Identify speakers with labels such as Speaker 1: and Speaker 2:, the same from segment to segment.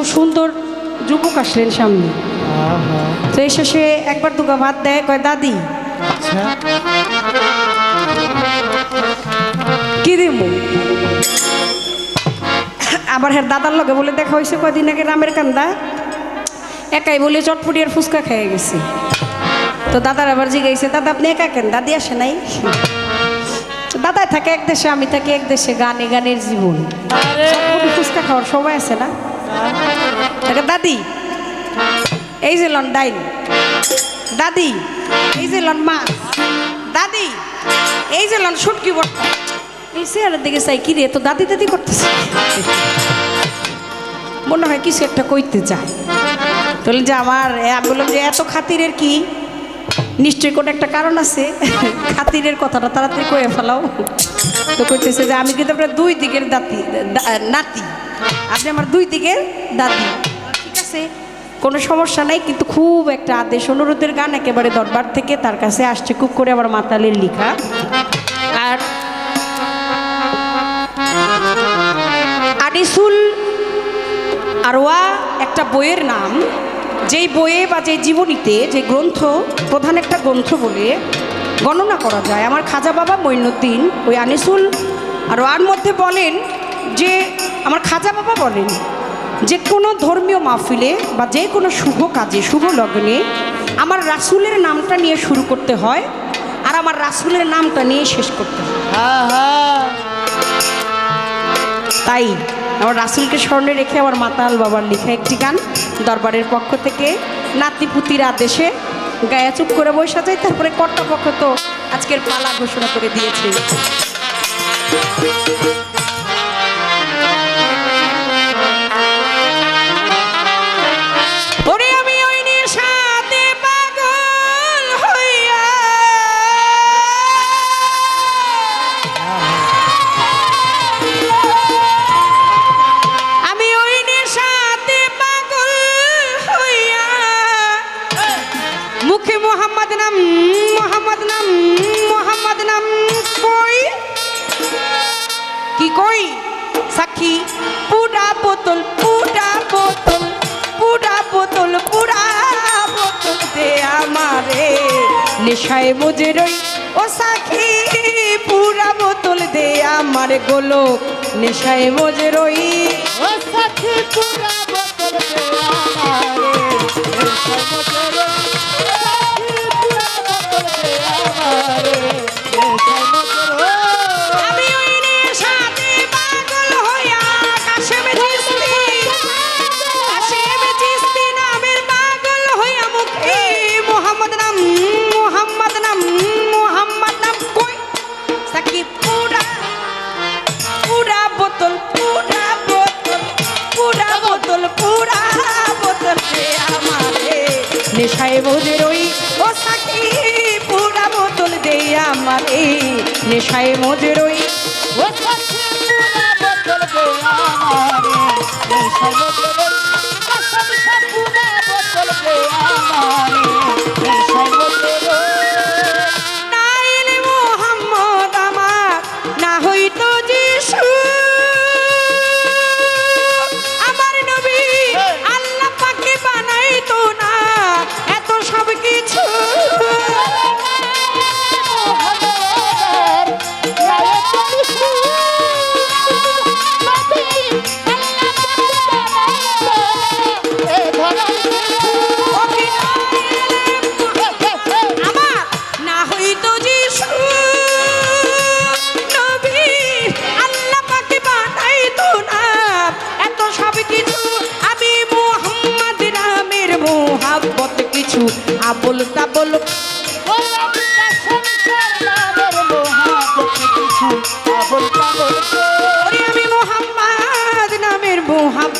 Speaker 1: খুব সুন্দর যুবক আসলেন সামনে। তো এসে সে একবার দুগা ভাত দেয় কয় দাদি
Speaker 2: আচ্ছা।
Speaker 1: কি দিমু? আবার হ্যাঁ দাদার লগে বলে দেখা হয়েছে কয়দিন আগে রামের কান্দা একাই বলে চটপটি আর ফুচকা খেয়ে গেছে। তো দাদার আবার জিগাইছে দাদা আপনি একা কেন? দাদি আসে নাই? তো দাদাই থাকে এক দেশে আমি থাকি এক দেশে গানে গানের জীবন। ফুচকা খাওয়ার সময় আছে না? দাদি, এই যে লন ডাইল দাদি, এই যে লন মাছ দাদি, এই যে লন শুটকি বট্টা এই দিকে চাই কি রে তো দাদি দাদি করতেছে। মনে হয় কিছু একটা কইতে চায়। তাহলে যে আমার আমি বললাম যে এত খাতিরের কি? নিশ্চয়ই কোনো একটা কারণ আছে। খাতিরের কথাটা তাড়াতাড়ি কয়ে ফেলাও। তো কইতেছে যে আমি কিন্তু আপনার দুই দিকের দাতি নাতি। আপনি আমার দুই দিকের দাদি আছে, কোনো সমস্যা নাই, কিন্তু খুব একটা আদেশ, অনুরোধের গান একেবারে দরবার থেকে তার কাছে আসছে। খুব করে আমার মাতালের লেখা। আর আনিসুল আরওয়া একটা বইয়ের নাম। যেই বইয়ে বা যে জীবনীতে, যে গ্রন্থ, প্রধান একটা গ্রন্থ বলে গণনা করা যায়। আমার খাজা বাবা মঈনুদ্দিন ওই আনিসুল আরওয়ার মধ্যে বলেন যে, আমার খাজা বাবা বলেন যে কোনো ধর্মীয় মাহফিলে বা যে কোনো শুভ কাজে শুভ লগ্নে আমার রাসুলের নামটা নিয়ে শুরু করতে হয় আর আমার রাসুলের নামটা নিয়ে শেষ করতে হয়।
Speaker 2: আহা,
Speaker 1: তাই আমার রাসুলকে স্মরণে রেখে আমার মাতাল বাবার লেখা একটি গান দরবারের পক্ষ থেকে নাতিপুতির আদেশে গায়ে চুপ করে বসা যায় তারপরে কর্তাপক্ষ তো আজকের পালা ঘোষণা করে দিয়েছে। মোহাম্মদ নাম মোহাম্মদ নাম মোহাম্মদ নাম কই? কি কই? সাক্ষী। পুরা বোতল পুরা বোতল পুরা বোতল পুরা বোতল দে আমারে। নেশায় মজে রই, ও সাক্ষী, পুরা বোতল দে আমার গোলক। নেশায় মজে রই,
Speaker 2: ও সাথী পুরা পুরা বোতল দে আমারে। নেশায়
Speaker 1: মোদের ওই পুরা বোতল দে আমারে। নেশায়
Speaker 2: মোদের ওই সে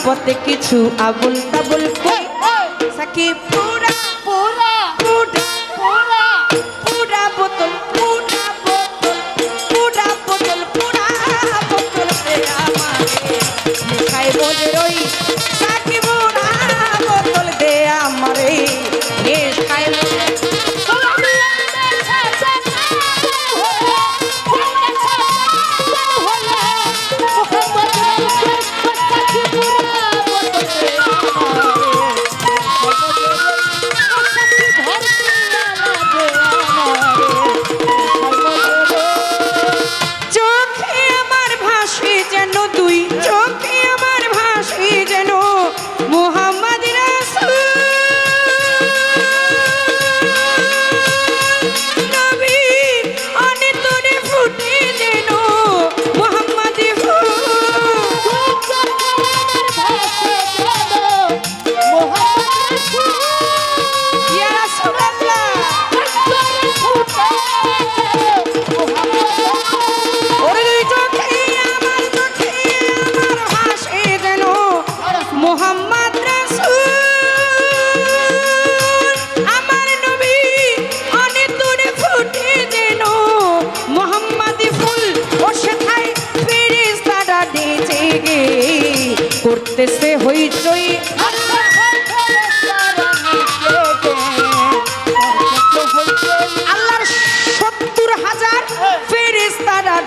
Speaker 1: মোহাব্বত কিছু আবুল তাবুল কই?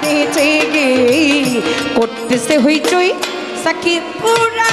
Speaker 1: নাচতেছে
Speaker 2: গে।
Speaker 1: করতেছে হইচই সাকিব। পুরা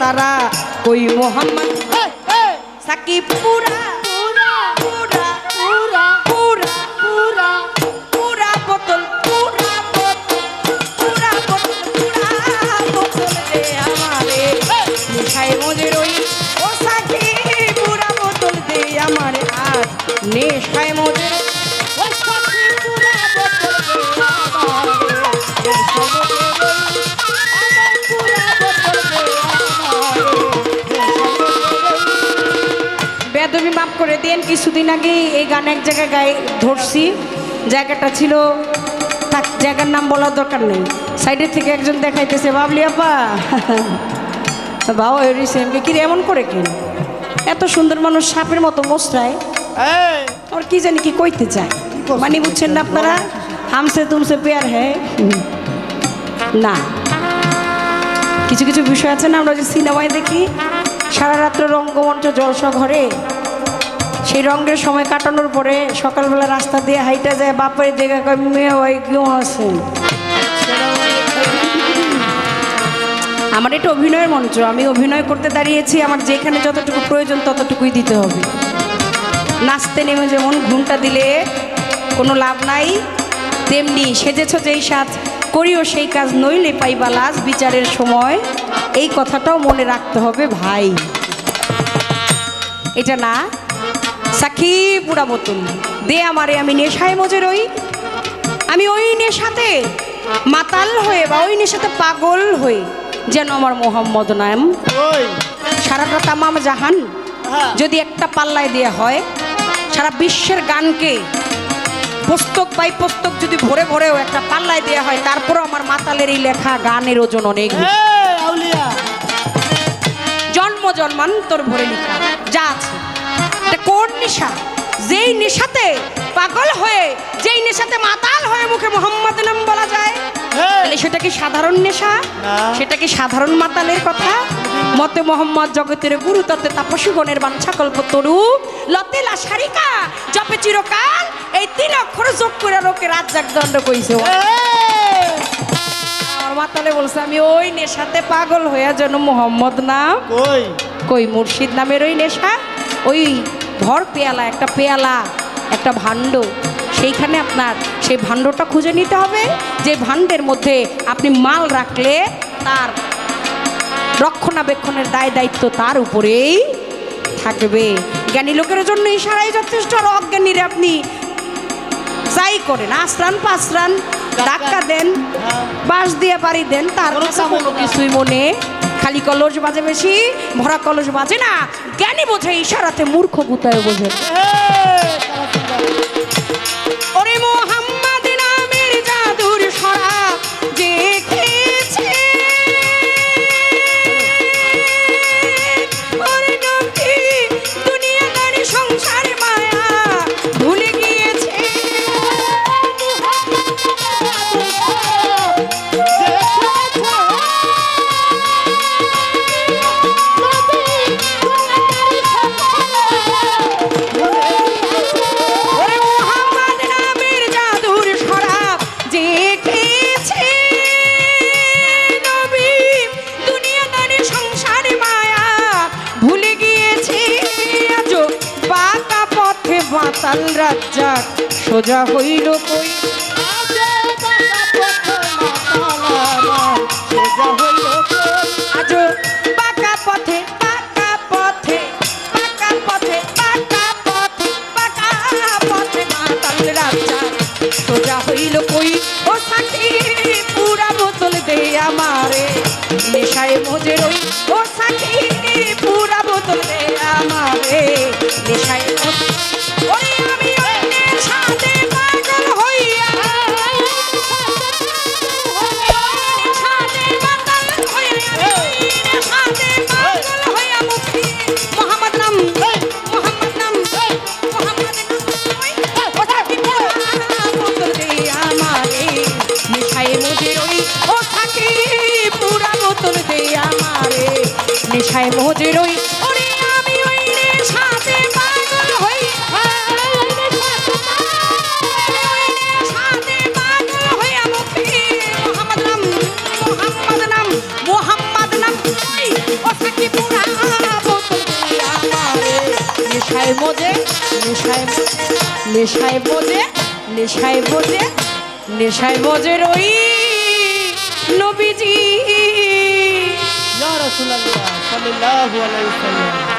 Speaker 1: তারা কই মোহাম্মদ? সাকিব পুরা দিন কিছুদিন আগে এই গান এক জায়গায় গায়ে ধরছি। জায়গাটা ছিল থাক জায়গার নাম বলার দরকার নেই। সাইডের থেকে একজন দেখাইতেছে বাবলি আপা। বাবা এরিসে আমাকে কিরে এমন করে কেন? এত সুন্দর মানুষ সাপের মতো মোসরায়। আর কি জানি কি কইতে চায়? মানে বুঝছেন না আপনারা? হামসে তুমসে পেয়ার হ্যাঁ? না। কিছু কিছু বিষয় আছে না? আমরা যে সিনেমায় দেখি সারা রাত্র রঙ্গমঞ্চ জলসা ঘরে সেই রঙের সময় কাটানোর পরে সকালবেলা রাস্তা দিয়ে হাইটা যায়, বাপের কয়, মেয়ে, ওই কেউ আছেন আমার এটা অভিনয়ের মঞ্চ, আমি অভিনয় করতে দাঁড়িয়েছি, আমার যেখানে যতটুকু প্রয়োজন ততটুকুই দিতে হবে। নাচতে নেমে যেমন ঘুমটা দিলে কোনো লাভ নাই, তেমনি সেজেছ যেই সাজ, করিও সেই কাজ, নইলে পাইবা লাজ, বিচারের সময়। এই কথাটাও মনে রাখতে হবে ভাই। এটা না সাক্ষী পুরা বোতল দে আমারে আমি নেশায় মজে রই আমি ওই নেশাতে মাতাল হয়ে বা ওই নেশাতে পাগল হয়ে যেন আমার মোহাম্মদ নাম সারাটা তামাম জাহান
Speaker 2: হ্যাঁ।
Speaker 1: যদি একটা পাল্লায় দেওয়া হয় সারা বিশ্বের গানকে পুস্তক বাই পুস্তক যদি ভরে ভরেও একটা পাল্লায় দেওয়া হয় তারপরও আমার মাতালের এই লেখা গানের ওজন অনেক। জন্ম জন্মান্তর ভরে লেখা যা আছে। নেশা যেই নেশাতে পাগল হয়ে যেই নেশাতে মাতাল হয়ে মুখে মোহাম্মদ নাম বলা যায় তাহলে সেটা কি সাধারণ নেশা। সেটা কি সাধারণ মাতালের কথা? মতে মোহাম্মদ জগতের গুরু তত্ত্বে তাপসীগণের বাঞ্ছা কল্প তরু লতে লাসারিকা জপে চিরকাল এই তিন অক্ষর যোগ করে লোকে রাত জাগ দণ্ড কইছে আমার মাতালে বলছে আমি ওই নেশাতে পাগল হইয়া যেন মোহাম্মদ নাম কই মুর্শিদ নামের ওই নেশা? ওই ভর পেয়ালা একটা পেয়ালা একটা ভাণ্ড। সেইখানে আপনার সেই ভাণ্ডটা খুঁজে নিতে হবে। যে ভাণ্ডের মধ্যে আপনি মাল রাখলে তার রক্ষণাবেক্ষণের দায় দায়িত্ব তার উপরেই থাকবে। জ্ঞানী লোকের জন্য ইশারাই যথেষ্ট আর অজ্ঞানীরা আপনি যাই করেন আশ্রান পাশ্রান ধাক্কা দেন বাঁশ দিয়ে বাড়ি দেন তার
Speaker 2: কোনো
Speaker 1: কোনো কিছুই মনে খালি কলস বাজে বেশি ভরা কলস বাজে না। জ্ঞানী বোঝে ইশারাতে মূর্খ গুতায় বোঝে। ওরে মোহাম্মদ! মাতাল রাজ্জাক সোজা হইল কই
Speaker 2: আজে
Speaker 1: পাকা পথে পাকা পথে পাকা পথে পাকা পথে পাকা পথে মাতাল রাজ্জাক সোজা হইল কই ও পুরা বোতল দে আমারে নেশায় মজে রই ও সাকি পুরা বোতল দে আমারে নেশায় ওই ও সাকি পুরা বোতল দে আমারে নেশায় মজে, নেশায় নেশায় মজে নেশায় মজে নেশায় মজে রই
Speaker 2: রাসূলুল্লাহ সাল্লাল্লাহু আলাইহি